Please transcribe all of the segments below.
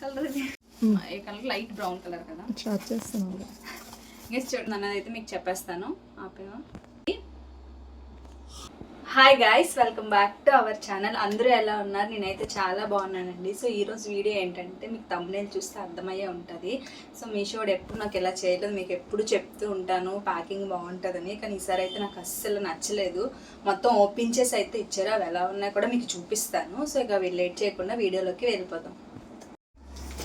Colour ఇది ఏ? Colour? Light brown colour కదా. స్టార్ట్ చేస్తున్నాను. గెస్ చూడండి అన్నది అయితే మీకు చెప్పేస్తాను. ఆపేవా? Hi guys welcome back to our channel అందరూ ఎలా ఉన్నారు? నేనైతే చాలా బాగున్నానండి. సో ఈరోజు వీడియో ఏంటంటే మీకు తమ్మునేలు చూస్తే అర్థమయ్యే ఉంటుంది. సో మీషోడు ఎప్పుడు నాకు ఎలా చేయలేదు మీకు ఎప్పుడు చెప్తూ ఉంటాను ప్యాకింగ్ బాగుంటుందని. కానీ ఈసారి అయితే నాకు అస్సలు నచ్చలేదు. మొత్తం ఓపెన్ చేసి అయితే ఇచ్చారు. అవి ఎలా ఉన్నాయో కూడా మీకు చూపిస్తాను. సో ఇక అవి లేట్ చేయకుండా వీడియోలోకి వెళ్ళిపోతాం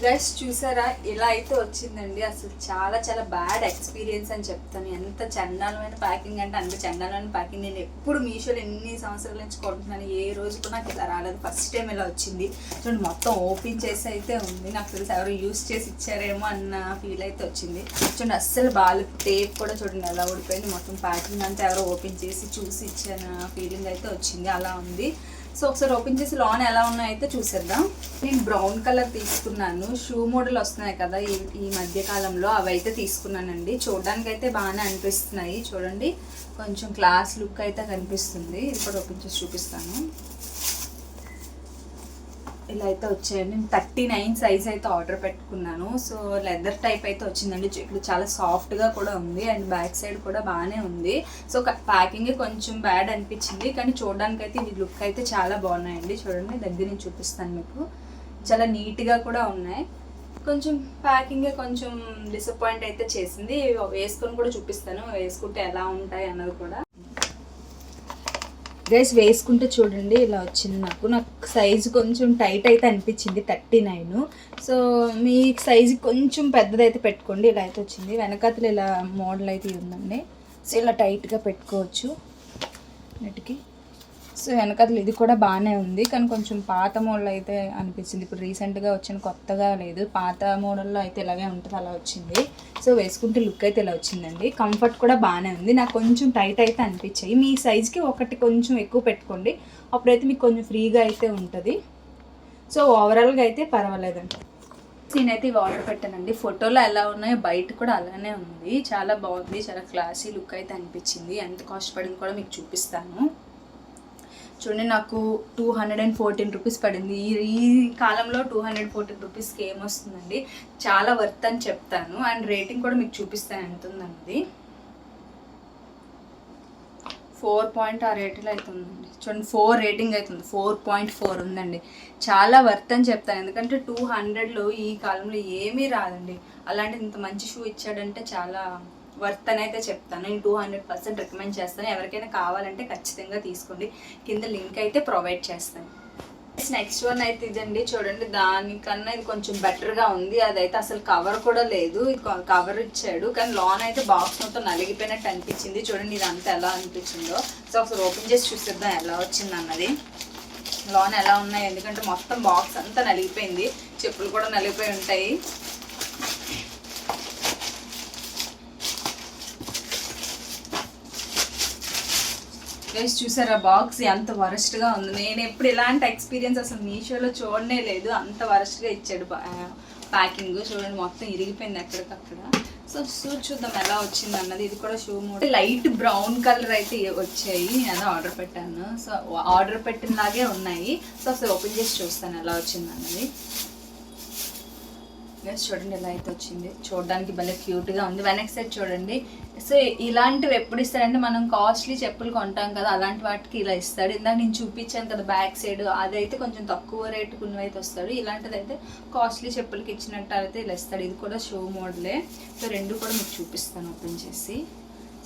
గైస్ చూసారా? ఇలా అయితే వచ్చిందండి. అసలు చాలా చాలా బ్యాడ్ ఎక్స్పీరియన్స్ అని చెప్తాను. ఎంత చండాలమైన ప్యాకింగ్ అంటే అంత చండాలమైన ప్యాకింగ్ నేను ఎప్పుడు మీషోలో ఎన్ని సంవత్సరాల నుంచి కొంటున్నాను ఏ రోజు కూడా నాకు ఇలా రాలేదు. ఫస్ట్ టైం ఇలా వచ్చింది. చూడండి మొత్తం ఓపెన్ చేసి అయితే ఉంది. నాకు తెలిసి ఎవరు యూస్ చేసి ఇచ్చారేమో అన్న ఫీల్ అయితే వచ్చింది. చూడండి అస్సలు బాగా టేప్ కూడా చూడండి ఎలా ఊడిపోయింది. మొత్తం ప్యాకింగ్ అంతా ఎవరో ఓపెన్ చేసి చూసి ఇచ్చాన ఫీలింగ్ అయితే వచ్చింది. అలా ఉంది. సో ఒకసారి ఓపెన్ చేసి లోన్ ఎలా ఉన్నాయో అయితే చూసేద్దాం. నేను బ్రౌన్ కలర్ తీసుకున్నాను. షూ మోడల్ వస్తున్నాయి కదా ఈ ఈ మధ్యకాలంలో అవి అయితే తీసుకున్నానండి. చూడడానికి అయితే బాగానే అనిపిస్తున్నాయి. చూడండి కొంచెం క్లాస్ లుక్ అయితే కనిపిస్తుంది. ఇది కూడా ఓపెన్ చేసి చూపిస్తాను. ఇలా అయితే వచ్చాయండి. నేను థర్టీ నైన్ సైజ్ అయితే ఆర్డర్ పెట్టుకున్నాను. సో లెదర్ టైప్ అయితే వచ్చిందండి. ఇప్పుడు చాలా సాఫ్ట్గా కూడా ఉంది. అండ్ బ్యాక్ సైడ్ కూడా బాగానే ఉంది. సో ప్యాకింగ్ కొంచెం బ్యాడ్ అనిపించింది. కానీ చూడడానికి అయితే ఇది లుక్ అయితే చాలా బాగున్నాయండి. చూడండి దగ్గర నుంచి చూపిస్తాను మీకు. చాలా నీట్గా కూడా ఉన్నాయి. కొంచెం ప్యాకింగ్ కొంచెం డిసప్పాయింట్ అయితే చేసింది. వేసుకొని కూడా చూపిస్తాను. వేసుకుంటే ఎలా ఉంటాయి అన్నది కూడా. గైస్ వేసుకుంటే చూడండి ఇలా వచ్చింది నాకు. నాకు సైజు కొంచెం టైట్ అయితే అనిపించింది థర్టీ నైన్ సో మీ సైజు కొంచెం పెద్దదైతే పెట్టుకోండి ఇలా అయితే వచ్చింది. వెనకాతలు ఇలా మోడల్ అయితే ఉందండి. సో ఇలా టైట్గా పెట్టుకోవచ్చు. నెట్కి. సో వెనకాతలు ఇది కూడా బాగానే ఉంది. కానీ కొంచెం పాత మోడల్ అయితే అనిపించింది ఇప్పుడు రీసెంట్గా వచ్చిన కొత్తగా లేదు. పాత మోడల్లో అయితే ఇలాగే ఉంటుంది అలా వచ్చింది. సో వేసుకుంటే లుక్ అయితే ఇలా వచ్చిందండి. కంఫర్ట్ కూడా బాగానే ఉంది. నాకు కొంచెం టైట్ అయితే అనిపించాయి. మీ సైజ్కి ఒకటి కొంచెం ఎక్కువ పెట్టుకోండి. అప్పుడైతే మీకు కొంచెం ఫ్రీగా అయితే ఉంటుంది. సో ఓవరాల్గా అయితే పర్వాలేదండి. నేనైతే ఇవి ఆర్డర్ పెట్టానండి. ఫోటోలో ఎలా ఉన్నాయో బయట కూడా అలానే ఉంది. చాలా బాగుంది. చాలా క్లాసీ లుక్ అయితే అనిపించింది. ఎంత కాస్ట్ పడింది కూడా మీకు చూపిస్తాను. చూడండి నాకు two hundred and fourteen rupees పడింది. ఈ ఈ కాలంలో టూ హండ్రెడ్ ఫోర్టీన్ రూపీస్కి ఏమొస్తుందండి చాలా వర్త్ అని చెప్తాను. అండ్ రేటింగ్ కూడా మీకు చూపిస్తాను ఎంత ఉందన్నది. ఫోర్ పాయింట్ ఆ రేటింగ్ అవుతుందండి చూడండి ఫోర్ రేటింగ్ అవుతుంది ఫోర్ పాయింట్ ఫోర్ ఉందండి. చాలా వర్త్ అని చెప్తాను. ఎందుకంటే టూ హండ్రెడ్లో ఈ కాలంలో ఏమీ రాదండి. అలాంటిది ఇంత మంచి షూ ఇచ్చాడంటే చాలా వర్త్ అని అయితే చెప్తాను. నేను టూ హండ్రెడ్ పర్సెంట్ రికమెండ్ చేస్తాను. ఎవరికైనా కావాలంటే ఖచ్చితంగా తీసుకోండి. కింద లింక్ అయితే ప్రొవైడ్ చేస్తాను. నెక్స్ట్ వన్ అయితే ఇదండి. చూడండి దానికన్నా ఇది కొంచెం బెటర్గా ఉంది. అదైతే అసలు కవర్ కూడా లేదు. ఇది కవర్ ఇచ్చాడు. కానీ లోన్ అయితే బాక్స్ మొత్తం నలిగిపోయినట్టు అనిపించింది. చూడండి ఇది అంతా ఎలా అనిపించిందో. సో ఒకసారి ఓపెన్ చేసి చూసేద్దాం ఎలా వచ్చింది అన్నది. లోన్ ఎలా ఉన్నాయి? ఎందుకంటే మొత్తం బాక్స్ అంతా నలిగిపోయింది. చెప్పులు కూడా నలిగిపోయి ఉంటాయి. గైస్ చూసారా? బాక్స్ ఎంత వరస్ట్గా ఉంది. నేను ఎప్పుడు ఇలాంటి ఎక్స్పీరియన్స్ అసలు మీషోలో చూడనే లేదు. అంత వరస్ట్గా ఇచ్చాడు ప్యాకింగ్ చూడండి మొత్తం ఇరిగిపోయింది ఎక్కడికక్కడ. సో షూ చూద్దాం ఎలా వచ్చింది అన్నది. ఇది కూడా shoe model light brown colour అయితే వచ్చాయి. నేను అదే ఆర్డర్ పెట్టాను. సో ఆర్డర్ పెట్టినలాగే ఉన్నాయి. సో అసలు ఓపెన్ చేసి చూస్తాను ఎలా వచ్చింది అన్నది. గైస్ చూడండి ఎలా అయితే వచ్చింది. చూడడానికి భలే క్యూట్గా ఉంది. వెనక్ సైడ్ చూడండి. సో ఇలాంటివి ఎప్పుడు ఇస్తారంటే మనం కాస్ట్లీ చెప్పులు కొంటాం కదా అలాంటి వాటికి ఇలా ఇస్తాడు. ఇందాక నేను చూపించాను కదా బ్యాక్ సైడ్ అదైతే కొంచెం తక్కువ రేటు అయితే వస్తాడు. ఇలాంటిది అయితే కాస్ట్లీ చెప్పులకి ఇచ్చినట్టు అయితే ఇలా ఇస్తాడు. ఇది కూడా షో మోడలే సో రెండు కూడా మీకు చూపిస్తాను ఓపెన్ చేసి.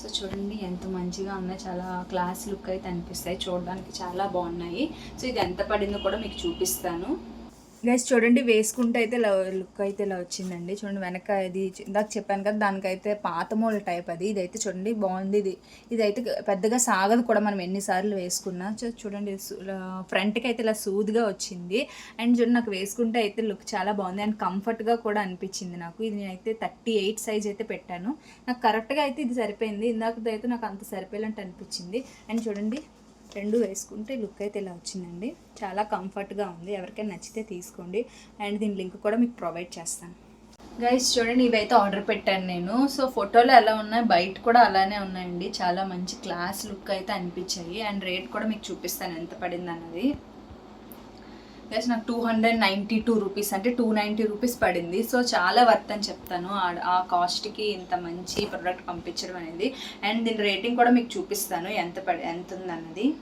సో చూడండి ఎంత మంచిగా ఉన్నాయి. చాలా క్లాస్ లుక్ అయితే అనిపిస్తాయి. చూడడానికి చాలా బాగున్నాయి. సో ఇది ఎంత పడిందో కూడా మీకు చూపిస్తాను. గైస్ చూడండి వేసుకుంటే అయితే ఇలా లుక్ అయితే ఇలా వచ్చిందండి. చూడండి వెనక ఇది ఇందాక చెప్పాను కదా దానికైతే పాత టైప్ అది. ఇదైతే చూడండి బాగుంది ఇది. ఇదైతే పెద్దగా సాగదు కూడా మనం ఎన్నిసార్లు వేసుకున్నా. చూడండి ఫ్రంట్కి అయితే ఇలా సూదిగా వచ్చింది. అండ్ చూడండి నాకు వేసుకుంటే అయితే లుక్ చాలా బాగుంది. అండ్ కంఫర్ట్గా కూడా అనిపించింది నాకు. ఇది నేనైతే థర్టీ ఎయిట్ సైజ్ అయితే పెట్టాను. నాకు కరెక్ట్గా అయితే ఇది సరిపోయింది. ఇందాకది అయితే నాకు అంత సరిపోయేలాంటి అనిపించింది. అండ్ చూడండి రెండు వేసుకుంటే లుక్ అయితే ఇలా వచ్చిందండి. చాలా కంఫర్ట్గా ఉంది. ఎవరికైనా నచ్చితే తీసుకోండి. అండ్ దీని లింక్ కూడా మీకు ప్రొవైడ్ చేస్తాను. గైస్ చూడండి ఇవైతే ఆర్డర్ పెట్టాను నేను. సో ఫోటోలో ఎలా ఉన్నాయి? బయట కూడా అలానే ఉన్నాయండి. చాలా మంచి క్లాస్ లుక్ అయితే అనిపించాయి. అండ్ రేట్ కూడా మీకు చూపిస్తాను ఎంత పడింది అన్నది గైస్ నాకు two hundred ninety two rupees అంటే టూ నైంటీ రూపీస్ పడింది. సో చాలా వర్త్ అని చెప్తాను. ఆ- కాస్ట్కి ఇంత మంచి ప్రోడక్ట్ పంపించడం అనేది. అండ్ దీని రేటింగ్ కూడా మీకు చూపిస్తాను. ఎంత పడి ఎంత ఉందన్నది.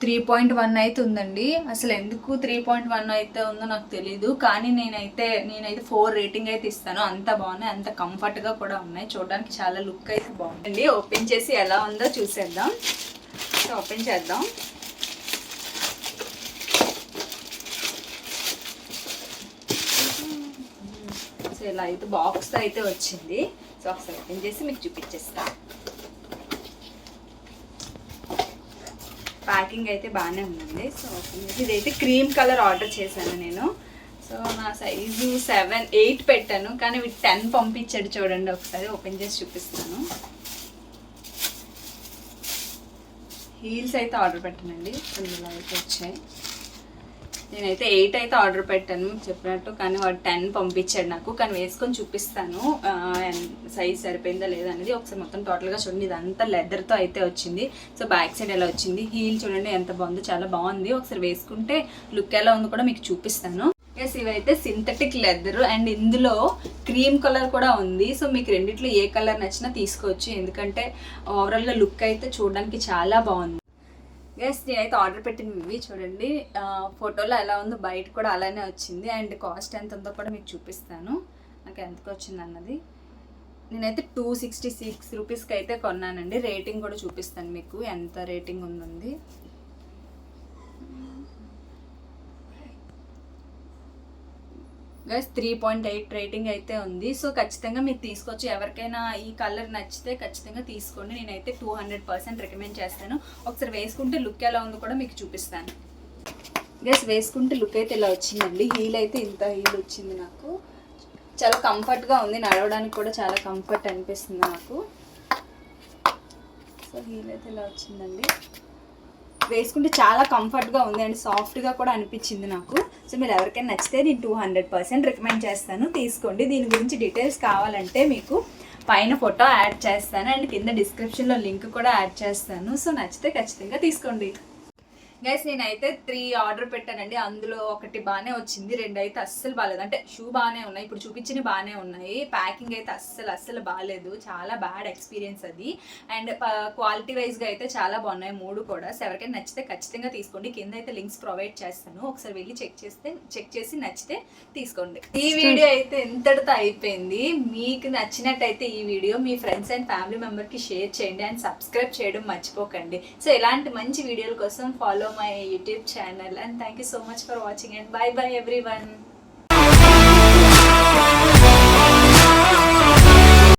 త్రీ పాయింట్ వన్ అయితే ఉందండి. అసలు ఎందుకు త్రీ పాయింట్ వన్ అయితే ఉందో నాకు తెలీదు. కానీ నేనైతే నేనైతే ఫోర్ రేటింగ్ అయితే ఇస్తాను. అంత బాగున్నాయి. అంత కంఫర్ట్గా కూడా ఉన్నాయి. చూడడానికి చాలా లుక్ అయితే బాగుందండి ఓపెన్ చేసి ఎలా ఉందో చూసేద్దాం. సో ఓపెన్ చేద్దాం. సో ఇలా అయితే బాక్స్ అయితే వచ్చింది. సో ఒకసారి ఓపెన్ చేసి మీకు చూపించేస్తా. ప్యాకింగ్ అయితే బాగానే ఉందండి సో ఓపెన్ చేసి ఇదైతే క్రీమ్ కలర్ ఆర్డర్ చేశాను నేను. సో నా సైజు సెవెన్ ఎయిట్ పెట్టాను. కానీ వీటి టెన్ పంపించాడు చూడండి. ఒకసారి ఓపెన్ చేసి చూపిస్తాను. హీల్స్ అయితే ఆర్డర్ పెట్టానండి. ఇందులో అయితే వచ్చాయి. నేనైతే ఎయిట్ అయితే ఆర్డర్ పెట్టాను చెప్పినట్టు కానీ వాడు టెన్ పంపించాడు నాకు. కానీ వేసుకొని చూపిస్తాను సైజ్ సరిపోయిందా లేదా అనేది ఒకసారి మొత్తం టోటల్గా చూడండి. ఇదంతా లెదర్తో అయితే వచ్చింది. సో బ్యాక్ సైడ్ ఎలా వచ్చింది? హీల్ చూడండి ఎంత బాగుందో చాలా బాగుంది. ఒకసారి వేసుకుంటే లుక్ ఎలా ఉందో కూడా మీకు చూపిస్తాను. ఎస్ ఇవైతే సింథటిక్ లెదర్ అండ్ ఇందులో క్రీమ్ కలర్ కూడా ఉంది. సో మీకు రెండిట్లో ఏ కలర్ నచ్చినా తీసుకోవచ్చు. ఎందుకంటే ఓవరాల్గా లుక్ అయితే చూడడానికి చాలా బాగుంది. ఎస్ నేనైతే ఆర్డర్ పెట్టినవి ఇవి చూడండి. ఫోటోలో ఎలా ఉందో బయట కూడా అలానే వచ్చింది. అండ్ కాస్ట్ ఎంత ఉందో కూడా మీకు చూపిస్తాను. నాకు ఎంతకు వచ్చింది అన్నది. నేనైతే టూ సిక్స్టీ సిక్స్ రూపీస్కి అయితే కొన్నానండి. రేటింగ్ కూడా చూపిస్తాను మీకు. ఎంత రేటింగ్ ఉందండి? Guys three point eight rating అయితే ఉంది. సో ఖచ్చితంగా మీరు తీసుకోవచ్చు. ఎవరికైనా ఈ కలర్ నచ్చితే ఖచ్చితంగా తీసుకోండి. నేనైతే టూ హండ్రెడ్ పర్సెంట్ రికమెండ్ చేస్తాను. ఒకసారి వేసుకుంటే లుక్ ఎలా ఉందో కూడా మీకు చూపిస్తాను. గైస్ వేసుకుంటే లుక్ అయితే ఇలా వచ్చిందండి. హీల్ అయితే ఇంత హీల్ వచ్చింది నాకు. చాలా కంఫర్ట్గా ఉంది. నడవడానికి కూడా చాలా కంఫర్ట్ అనిపిస్తుంది నాకు. సో హీల్ అయితే ఇలా వచ్చిందండి. వేసుకుంటే చాలా కంఫర్ట్గా ఉంది అండ్ సాఫ్ట్గా కూడా అనిపించింది నాకు. సో మీరు ఎవరికైనా నచ్చితే నేను టూ హండ్రెడ్ పర్సెంట్ రికమెండ్ చేస్తాను. తీసుకోండి. దీని గురించి డీటెయిల్స్ కావాలంటే మీకు పైన ఫోటో యాడ్ చేస్తాను. అండ్ కింద డిస్క్రిప్షన్లో లింక్ కూడా యాడ్ చేస్తాను. సో నచ్చితే ఖచ్చితంగా తీసుకోండి. గైస్ నేనైతే త్రీ ఆర్డర్ పెట్టానండి. అందులో ఒకటి బాగానే వచ్చింది రెండు అయితే అస్సలు బాగాలేదు అంటే షూ బాగానే ఉన్నాయి ఇప్పుడు చూపించినవి బాగానే ఉన్నాయి. ప్యాకింగ్ అయితే అస్సలు అస్సలు బాగాలేదు చాలా బ్యాడ్ ఎక్స్పీరియన్స్ అది. అండ్ క్వాలిటీ వైజ్గా అయితే చాలా బాగున్నాయి మూడు కూడా. సో ఎవరికైనా నచ్చితే ఖచ్చితంగా తీసుకోండి. కింద అయితే లింక్స్ ప్రొవైడ్ చేస్తాను. ఒకసారి వెళ్ళి చెక్ చేస్తే చెక్ చేసి నచ్చితే తీసుకోండి. ఈ వీడియో అయితే ఎంతటితో అయిపోయింది. మీకు నచ్చినట్టయితే ఈ వీడియో మీ ఫ్రెండ్స్ అండ్ ఫ్యామిలీ మెంబర్కి షేర్ చేయండి అండ్ సబ్స్క్రైబ్ చేయడం మర్చిపోకండి. సో ఇలాంటి మంచి వీడియోల కోసం follow my YouTube channel and thank you so much for watching and bye bye everyone.